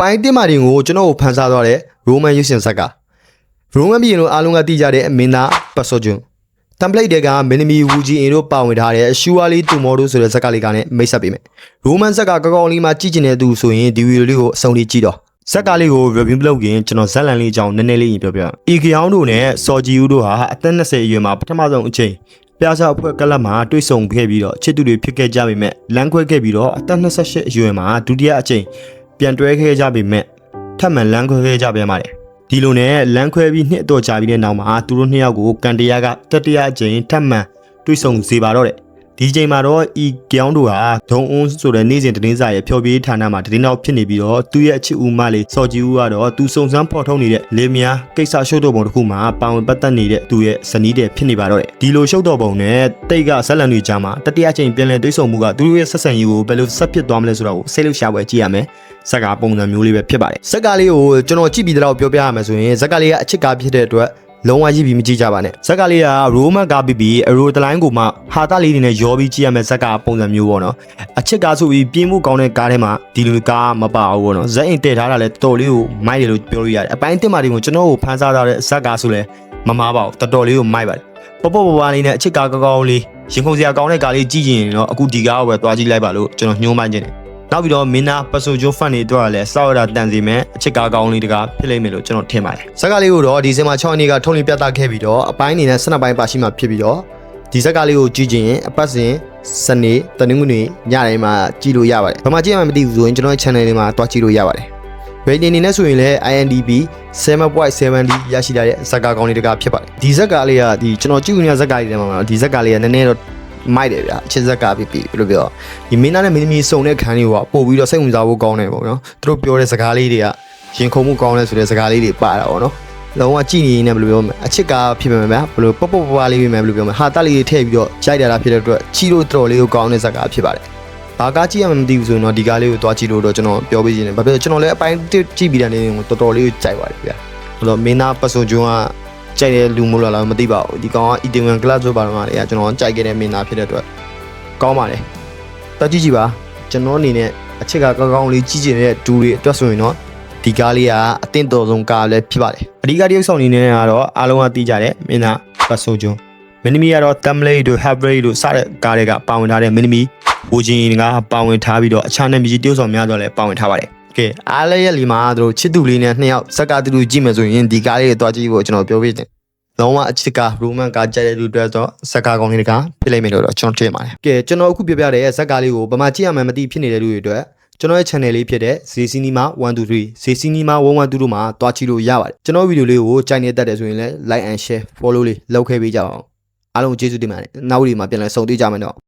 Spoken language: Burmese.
ပိုင်းတစ်မာတင်ကိုကျွန်တော်ကိုဖန်ဆားသွားတဲ့ရိုမန်ရုပ်ရှင်ဇက်ကရိုမန်ပြည်လို့အားလုံးကသိကြတဲ့မင်းသားပတ်စောကျွန်း template တွေကမင်းသမီးဝူဂျီအင်တို့ပါဝင်ထားတဲ့ရှူဝါလီတူမော်တို့ဆိုတဲ့ဇက်ကလေးကနဲ့မိတ်ဆက်ပေးမယ်ရိုမန်ဇက်ကကောင်းကောင်းလေးမှကြည့်ကျင်တဲ့သူဆိုရင်ဒီဗီဒီယိုလေးကိုအဆုံးထိကြည့်တော့ဇက်ကလေးကို review လုပ်ခင်ကျွန်တော်ဇက်လန်လေးအကြောင်းနည်းနည်းလေးပြောပြ။အီဂီယောင်းတို့နဲ့စော်ဂျီဦးတို့ဟာအသက်20အရွယ်မှာပထမဆုံးအချိန်ပြားစားအဖွဲ့ကလပ်မှာတွေ့ဆုံခဲ့ပြီးတော့ချစ်သူတွေဖြစ်ခဲ့ကြပေမဲ့လမ်းခွဲခဲ့ပြီးတော့အသက်28အရွယ်မှာဒုတိယအချိန် ပြန်တွဲခဲ့ကြပေမဲ့ထပ်မံလမ်းခွဲခဲ့ကြပြန်ပါတယ်။ဒီလိုနဲ့လမ်းခွဲပြီးနှစ်အတော့ကြာပြီးတဲ့နောက်မှာသူတို့နှစ်ယောက်ကိုကန်တရားကတတိယအချိန်ထပ်မံတွေ့ဆုံစေပါတော့တယ်။ ဒီချိန်မှာတော့ဤကြောင်းတို့ဟာဒုံအွန်းဆိုတဲ့နေ့စဉ်သတင်းစာရဲ့ဖျော်ဖြေဌာနမှာသတင်းနောက်ဖြစ်နေပြီးတော့သူ့ရဲ့အချစ်ဦးမလေးစော်ကြီးဦးကတော့သူစုံစမ်းဖော်ထုတ်နေတဲ့လေမြားကိစ္စရှုပ်တော်ပုံတစ်ခုမှာပါဝင်ပတ်သက်နေတဲ့သူရဲ့ဇနီးတဲ့ဖြစ်နေပါတော့တယ်ဒီလိုရှုပ်တော်ပုံနဲ့တိတ်ကဇက်လန်တွေကြားမှာတတိယချိန်ပြန်လည်တွေ့ဆုံမှုကသူတို့ရဲ့ဆက်ဆံရေးကိုဘယ်လိုဆက်ဖြစ်သွားမလဲဆိုတော့ကိုစိတ်လှုပ်ရှားပွဲကြည့်ရမယ်ဇက်ကပုံစံမျိုးလေးပဲဖြစ်ပါတယ်ဇက်ကလေးကိုကျွန်တော်ကြည့်ပြီးတော့ပြောပြရမယ်ဆိုရင်ဇက်ကလေးကအချစ်ကားဖြစ်တဲ့အတွက် လုံးဝကြည့်ပြီးမကြည့်ကြပါနဲ့ဇက်ကလေးကရိုးမတ်ကားပြီးပြီးအရိုတလိုင်းကိုမှဟာတာလေးတွေနဲ့ရောပြီးကြည့်ရမယ်ဇက်ကပုံစံမျိုးပေါ့နော်အချစ်ကားဆိုပြီးပြင်းမှုကောင်းတဲ့ကားထဲမှာဒီလိုကားမပါဘူးပေါ့နော်ဇက်အိမ်တည်ထားတာလဲတော်တော်လေးကိုမိုက်တယ်လို့ပြောလို့ရတယ်အပိုင်းတစ်မှာဒီကိုကျွန်တော်ကိုဖန်ဆားထားတဲ့ဇက်ကားဆိုလဲမမားပါဘူးတော်တော်လေးကိုမိုက်ပါတယ်ပေါ့ပေါ့ပွားပွားလေးနဲ့အချစ်ကားကောင်းကောင်းလေးရင်ခုန်စရာကောင်းတဲ့ကားလေးကြည့်ရင်တော့အခုဒီကားကိုပဲသွားကြည့်လိုက်ပါလို့ကျွန်တော်ညှိုးမှန်းခြင်းတယ် နောက်ပြီးတော့မင်းသားပစုံကျိုးဖန်နေတော့လည်းစောက်ရတာတန်စီမဲ့အချစ်ကားကောင်းလေးတကားဖြစ်လိမ့်မယ်လို့ကျွန်တော်ထင်ပါတယ်ဇက်ကလေးကိုတော့ဒီစင်မှာ6နှစ်ကထုံးလင်းပြသခဲ့ပြီးတော့အပိုင်းအနေနဲ့12ပိုင်းပါရှိမှဖြစ်ပြီးတော့ဒီဇက်ကလေးကိုကြည့်ချင်ရင်အပတ်စဉ်စနေတနင်္ဂနွေညတိုင်းမှာကြည့်လို့ရပါတယ်ဘာမှကြည့်မှမသိဘူးဆိုရင်ကျွန်တော်ရဲ့ channel လေးမှာတွားကြည့်လို့ရပါတယ် rating အနေနဲ့ဆိုရင်လည်း INDB 7.7D ရရှိလာတဲ့ဇက်ကာကောင်းလေးတကားဖြစ်ပါတယ်ဒီဇက်ကလေးကဒီကျွန်တော်ကြည့်နေရဇက်ကလေးတွေမှာဒီဇက်ကလေးကနည်းနည်းတော့ မိုက်တယ်ဗျာအချစ်ဇက်ကပြပြဘယ်လိုပြောဒီမင်းသားနဲ့မင်းသမီးစုံတဲ့ခန်းလေးကပို့ပြီးတော့စိတ်ဝင်စားဖို့ကောင်းတယ်ပေါ့နော်သူတို့ပြောတဲ့စကားလေးတွေကရင်ခုန်မှုကောင်းတယ်ဆိုတဲ့စကားလေးတွေပါတာပေါ့နော်လုံးဝကြည့်နေနေဘယ်လိုပြောမလဲအချစ်ကားဖြစ်မယ်ဗျာဘယ်လိုပေါ့ပေါ့ပွားပွားလေးဖြစ်မယ်ဘယ်လိုပြောမလဲဟာတက်လေးတွေထည့်ပြီးတော့ကြိုက်တာလားဖြစ်တဲ့အတွက်ချီလို့တော်တော်လေးကိုကောင်းတဲ့ဇက်ကားဖြစ်ပါတယ်ဘာကားကြည့်ရမှမသိဘူးဆိုရင်တော့ဒီကားလေးကိုသွားကြည့်လို့တော့ကျွန်တော်ပြောပေးခြင်းတယ်ဘာဖြစ်လို့ကျွန်တော်လည်းအပိုင်းတစ်ကြည့်ပြီးတဲ့နေ့ကိုတော်တော်လေးကိုကြိုက်ပါတယ်ဗျာဟိုတော့မင်းသားပတ်စုံကျွန်းက ကြိုက်တဲ့လူမို့လားမသိပါဘူးဒီကောင်ကအီတင်ဝင်ကလပ်ဆိုပါတော့မှလေကျွန်တော်ကြိုက်ခဲ့တဲ့မင်းသားဖြစ်တဲ့အတွက်ကောင်းပါတယ်တက်ကြည့်ကြည့်ပါကျွန်တော်အနေနဲ့အချက်ကကောင်းကောင်းလေးကြည့်ကျင်တဲ့ဒူတွေအတွက်ဆိုရင်တော့ဒီကားလေးကအသင့်တော်ဆုံးကားလည်းဖြစ်ပါတယ်အဓိကတရုပ်ဆောင်အနေနဲ့ကတော့အားလုံးကသိကြတယ်မင်းသားပတ်စုံကျွန်းမင်းသမီးကတော့ template တို့ habit တို့စတဲ့ကားတွေကပါဝင်ထားတဲ့မင်းသမီးဘူဂျင်ကပါဝင်ထားပြီးတော့အခြားနဲ့မြည်တရုပ်ဆောင်များတော့လည်းပါဝင်ထားပါတယ် ကဲအားလည်းရလီမှာတို့ချစ်သူလေးနဲ့နှစ်ယောက်ဇက်ကတူတူကြည့်မယ်ဆိုရင်ဒီကားလေးတွေတွားကြည့်ဖို့ကျွန်တော်ပြောပြတယ်လုံးဝအချစ်ကရိုမန်ကကြက်တဲ့လူတွေတော့ဇက်ကာကောင်းလေးတကဖြစ်လိမ့်မယ်လို့တော့ကျွန်တော်ထင်ပါတယ်ကဲကျွန်တော်အခုပြပြတဲ့ဇက်ကာလေးကိုဗမာကြည့်ရမှန်းမသိဖြစ်နေတဲ့လူတွေအတွက်ကျွန်တော်ရဲ့ channel လေးဖြစ်တဲ့ Z Cinema 123 Z Cinema 112တို့မှာတွားကြည့်လို့ရပါတယ်ကျွန်တော်ဗီဒီယိုလေးကိုကြိုက်နေတတ်တယ်ဆိုရင်လည်း like and share follow လေးလုပ်ခဲ့ပေးကြပါအောင်အားလုံးကျေးဇူးတင်ပါတယ်နောက်ဗီဒီယိုမှာပြန်လည်ဆုံတွေ့ကြမယ်တော့